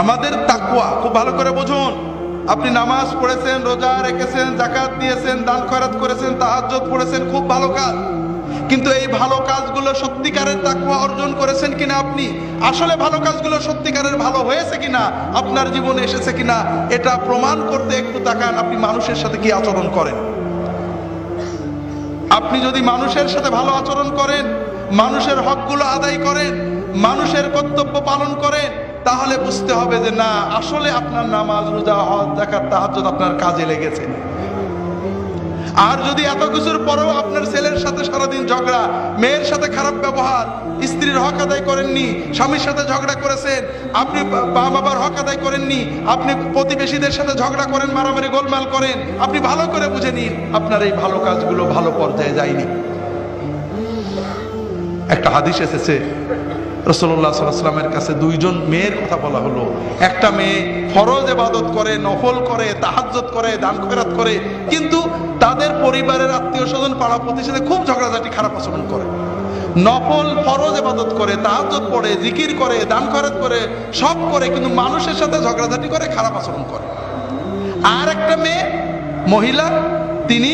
আমাদের তাকুয়া খুব ভালো করে বুঝুন। আপনি নামাজ পড়েছেন, রোজা রেখেছেন জাকাত দিয়েছেন, দান খয়রাত করেছেন, তাহাজ্জুদ পড়েছেন, খুব ভালো কাজ। কিন্তু এই ভালো কাজগুলো সত্যিকারের তাকুয়া অর্জন করেছেন কিনা আপনি? আসলে ভালো কাজগুলো সত্যিকারের ভালো হয়েছে কিনা? আপনার জীবনে এসেছে কিনা? এটা প্রমাণ করতে একটু তাকান, আপনি মানুষের সাথে কি আচরণ করেন? আপনি যদি মানুষের সাথে ভালো আচরণ করেন, মানুষের হকগুলো আদায় করেন, মানুষের কর্তব্য পালন করেন তাহলে বুঝতে হবে যে না, আসলে আপনার নামাজ, রোজা, হজ দেখার তাহাজ্জুদ আপনার কাজে লেগেছে। আর যদি এত কিছুর পরেও আপনার ছেলের সাথে সারাদিন ঝগড়া, মেয়ের সাথে খারাপ ব্যবহার, স্ত্রীর হক আদায় করেননি, স্বামীর সাথে ঝগড়া করেছেন, আপনি মা বাবার হক আদায় করেননি, আপনি প্রতিবেশীদের সাথে ঝগড়া করেন, মারামারি গোলমাল করেন, আপনি ভালো করে বুঝে নিন, আপনার এই ভালো কাজগুলো ভালো পর্যায়ে যায়নি। একটা হাদিস এসেছে রসল্লাহ সাল্লামের কাছে দুইজন মেয়ের কথা বলা হলো। একটা মেয়ে ফরজ এবাদত করে, নফল করে তাহাজ্জত করে, দান খয়রাত করে, কিন্তু তাদের পরিবারের আত্মীয় স্বজন পাড়া প্রতিষ্ঠানে খুব ঝগড়াঝাটি, খারাপ আচরণ করে। নফল, ফরজ এবাদত করে তাহাজ্জত পড়ে, জিকির করে, দান খয়রাত করে, সব করে, কিন্তু মানুষের সাথে ঝগড়াঝাটি করে, খারাপ আচরণ করে। আর একটা মেয়ে, মহিলা, তিনি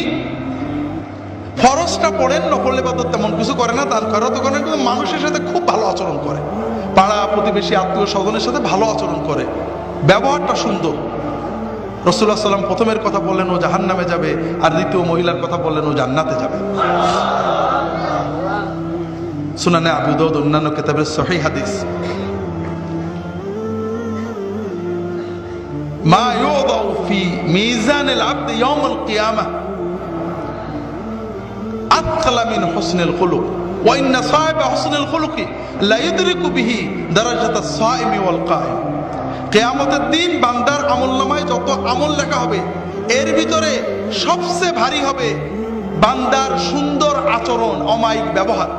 ফরজটা পড়েন, নকল ইবাদত তেমন কিছু করে না দান করা তো কিন্তু মানুষের সাথে খুব ভালো আচরণ করে। পাড়া প্রতিবেশী, আত্মীয় স্বজনের সাথে ভালো আচরণ করে। ব্যবহারটা সুন্দর। রসুল্লাহ সাল্লাম প্রথমের কথা বললেন, ও জাহান নামে যাবে। আর দ্বিতীয় মহিলার কথা বললেন, ও জান্নাতে যাবে। সুনানে আবুদৌদ অন্যান্য কেতাবের সহি হাদিস। মা ইউদাউ ফি মিজানিল আবদি ইয়াউমুল কিয়ামাহ أثقل من حسن الخلق وإن صاحب حسن الخلق لا يدرك به درجة الصائم والقائم কেয়ামতের দিন বান্দার আমল নামায় যত আমল লেখা হবে এর ভিতরে সবচেয়ে ভারী হবে বান্দার সুন্দর আচরণ অমায়িক ব্যবহার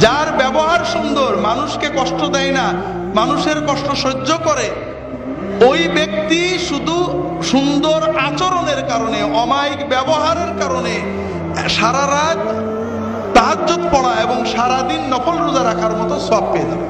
যার ব্যবহার সুন্দর মানুষকে কষ্ট দেয় না মানুষের কষ্ট সহ্য করে ওই ব্যক্তি শুধু সুন্দর আচরণের কারণে অমায়িক ব্যবহারের কারণে সারা রাত তাহাজ পড়া এবং সারাদিন নকল রোজা রাখার মতো সব পেয়ে যাবে।